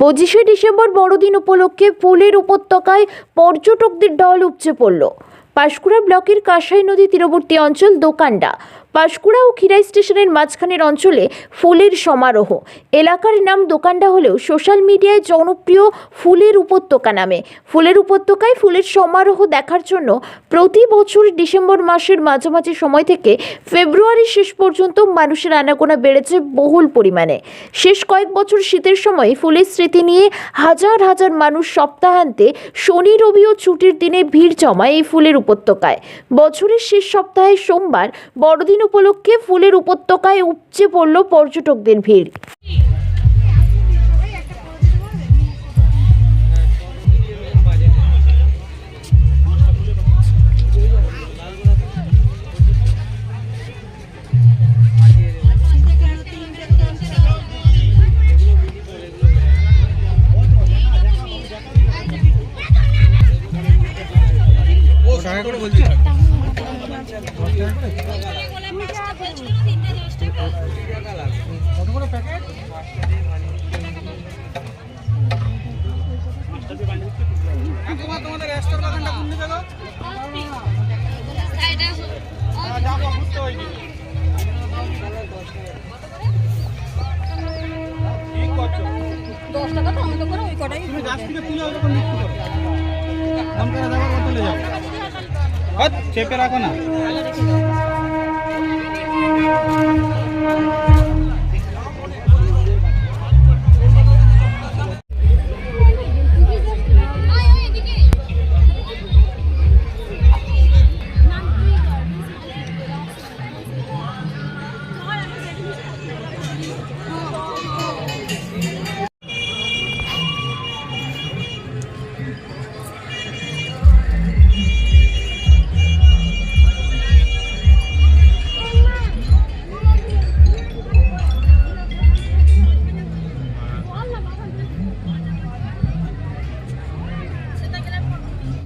পঁচিশে ডিসেম্বর বড়দিন উপলক্ষে ফুলের উপত্যকায় পর্যটকদের ঢল উপচে পড়ল। পাঁশকুড়া ব্লকের কাঁসাই নদী তীরবর্তী অঞ্চল দোকানডা। পাঁশকুড়া ও খিরাই স্টেশনের মাঝখানের অঞ্চলে ফুলের সমারোহ। এলাকার নাম দোকানটা হলেও সোশ্যাল মিডিয়ায় জনপ্রিয় ফুলের উপত্যকা নামে। ফুলের উপত্যকায় ফুলের সমারোহ দেখার জন্য প্রতি বছর ডিসেম্বর মাসের মাঝামাঝি সময় থেকে ফেব্রুয়ারির শেষ পর্যন্ত মানুষের আনাগোনা বেড়েছে বহুল পরিমাণে। শেষ কয়েক বছর শীতের সময় ফুলের স্মৃতি নিয়ে হাজার হাজার মানুষ সপ্তাহান্তে শনি, রবি ও ছুটির দিনে ভিড় জমায় এই ফুলের উপত্যকায়। বছরের শেষ সপ্তাহে সোমবার বড়দিন উপলক্ষে ফুলের উপত্যকায় উপচে পড়ল পর্যটকদের ভিড়। করে বলছি। কত করে প্যাকেট কাকুমা তোমাদের রেস্টোর বাগানটা কোন দিকে গো হ্যাঁ, যাব ঘুরতে ওই দিকে। কি করছ? দশ টাকা তো আমাকে করে ওই কটাই গাছ থেকে তুলে ওরকম বিক্রি করো যাও চেপে রাখো না Música